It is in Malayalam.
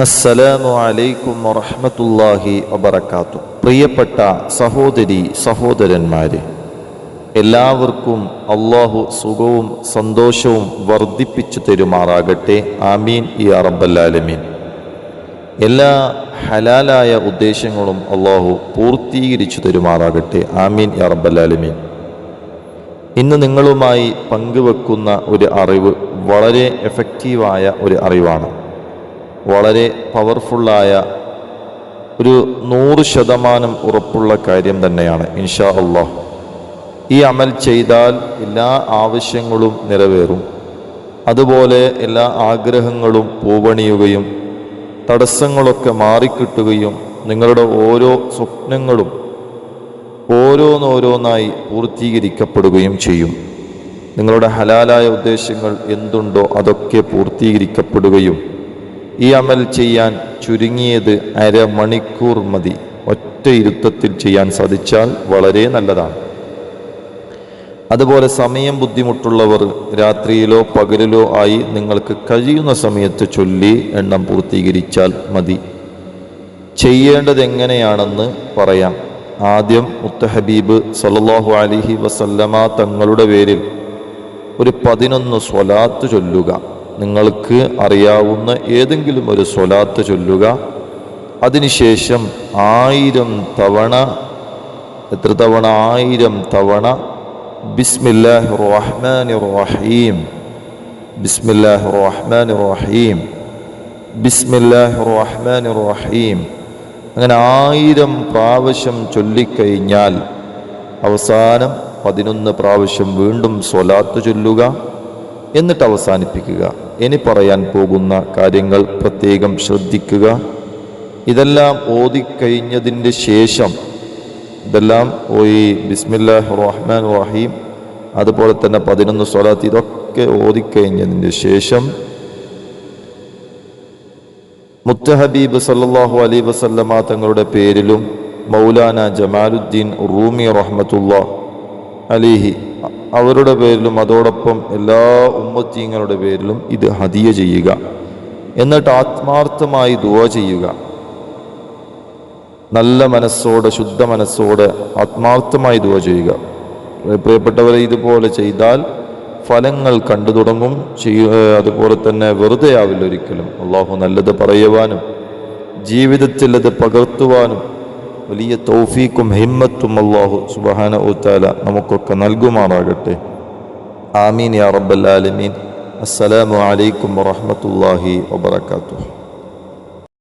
അസ്സലാമു അലൈക്കും വറഹ്മത്തുള്ളാഹി വബറകാത്തു. പ്രിയപ്പെട്ട സഹോദരി സഹോദരന്മാരെ എല്ലാവർക്കും അള്ളാഹു സുഖവും സന്തോഷവും വർദ്ധിപ്പിച്ചു തരുമാറാകട്ടെ. ആമീൻ. ഈ അറബല്ലാലമീൻ എല്ലാ ഹലാലായ ഉദ്ദേശങ്ങളും അള്ളാഹു പൂർത്തീകരിച്ചു തരുമാറാകട്ടെ. ആമീൻ. ഈ അറബല്ലാലമീൻ ഇന്ന് നിങ്ങളുമായി പങ്കുവെക്കുന്ന ഒരു അറിവ് വളരെ എഫക്റ്റീവായ ഒരു അറിവാണ്. വളരെ പവർഫുള്ളായ ഒരു നൂറ് ശതമാനം ഉറപ്പുള്ള കാര്യം തന്നെയാണ് ഇൻഷാ അള്ളാഹ് ഈ അമൽ ചെയ്താൽ എല്ലാ ആവശ്യങ്ങളും നിറവേറും. അതുപോലെ എല്ലാ ആഗ്രഹങ്ങളും പൂവണിയുകയും തടസ്സങ്ങളൊക്കെ മാറിക്കിട്ടുകയും നിങ്ങളുടെ ഓരോ സ്വപ്നങ്ങളും ഓരോന്നോരോന്നായി പൂർത്തീകരിക്കപ്പെടുകയും ചെയ്യും. നിങ്ങളുടെ ഹലാലായ ഉദ്ദേശങ്ങൾ എന്തുണ്ടോ അതൊക്കെ പൂർത്തീകരിക്കപ്പെടുകയും ഈ അമൽ ചെയ്യാൻ ചുരുങ്ങിയത് അരമണിക്കൂർ മതി. ഒറ്റ ഇരുത്തത്തിൽ ചെയ്യാൻ സാധിച്ചാൽ വളരെ നല്ലതാണ്. അതുപോലെ സമയം ബുദ്ധിമുട്ടുള്ളവർ രാത്രിയിലോ പകലിലോ ആയി നിങ്ങൾക്ക് കഴിയുന്ന സമയത്ത് ചൊല്ലി എണ്ണം പൂർത്തീകരിച്ചാൽ മതി. ചെയ്യേണ്ടത് എങ്ങനെയാണെന്ന് പറയാം. ആദ്യം മുത്തഹബീബ് സല്ലാഹു അലിഹി വസല്ലമ തങ്ങളുടെ പേരിൽ ഒരു പതിനൊന്ന് സ്വലാത്ത് ചൊല്ലുക. നിങ്ങൾക്ക് അറിയാവുന്ന ഏതെങ്കിലും ഒരു സ്വലാത്ത് ചൊല്ലുക. അതിനുശേഷം ആയിരം തവണ എത്ര തവണ? ആയിരം തവണ. ബിസ്മില്ലാഹി റഹ്മാൻ റഹീം ബിസ്മില്ലാഹി റഹ്മാൻ റഹീം ബിസ്മില്ലാഹി റഹ്മാൻ റഹീം അങ്ങനെ ആയിരം പ്രാവശ്യം ചൊല്ലിക്കഴിഞ്ഞാൽ അവസാനം പതിനൊന്ന് പ്രാവശ്യം വീണ്ടും സ്വലാത്ത് ചൊല്ലുക. എന്നിട്ട് അവസാനിപ്പിക്കുക. ഇനി പറയാൻ പോകുന്ന കാര്യങ്ങൾ പ്രത്യേകം ശ്രദ്ധിക്കുക. ഇതെല്ലാം ഓതിക്കഴിഞ്ഞതിന്റെ ശേഷം ഇതെല്ലാം ഓയി ബിസ്മില്ലാഹ് റഹ്മാൻ റഹീം അതുപോലെ തന്നെ പതിനൊന്ന് സ്വലാത്ത് ഇതൊക്കെ ഓതിക്കഴിഞ്ഞതിന്റെ ശേഷം മുത്തഹബീബ് സല്ലാഹു അലൈ വസല്ലമ തങ്ങളുടെ പേരിലും മൗലാന ജമാലുദ്ദീൻ റൂമി റഹ്മത്തുള്ള അലിഹി അവരുടെ പേരിലും അതോടൊപ്പം എല്ലാ ഉമ്മത്തീങ്ങളുടെ പേരിലും ഇത് ഹതിയ ചെയ്യുക. എന്നിട്ട് ആത്മാർത്ഥമായി ദുവ ചെയ്യുക. നല്ല മനസ്സോടെ ശുദ്ധ മനസ്സോടെ ആത്മാർത്ഥമായി ദുവ ചെയ്യുക. പ്രിയപ്പെട്ടവരെ ഇതുപോലെ ചെയ്താൽ ഫലങ്ങൾ കണ്ടു തുടങ്ങും. ചെയ്യ അതുപോലെ തന്നെ വെറുതെ ആവില്ല ഒരിക്കലും. അള്ളാഹു നല്ലത് പറയുവാനും ജീവിതത്തിൽ അത് പകർത്തുവാനും വലിയ തൗഫീക്കും ഹിമ്മത്തും അള്ളാഹു സുബഹാന ഉത്താല നമുക്കൊക്കെ നൽകുമാറാകട്ടെ. ആമീൻ യാ റബ്ബൽ ആലമീൻ. അസ്സലാമു അലൈക്കും വറഹ്മത്തുള്ളാഹി വബറകാതുഹു.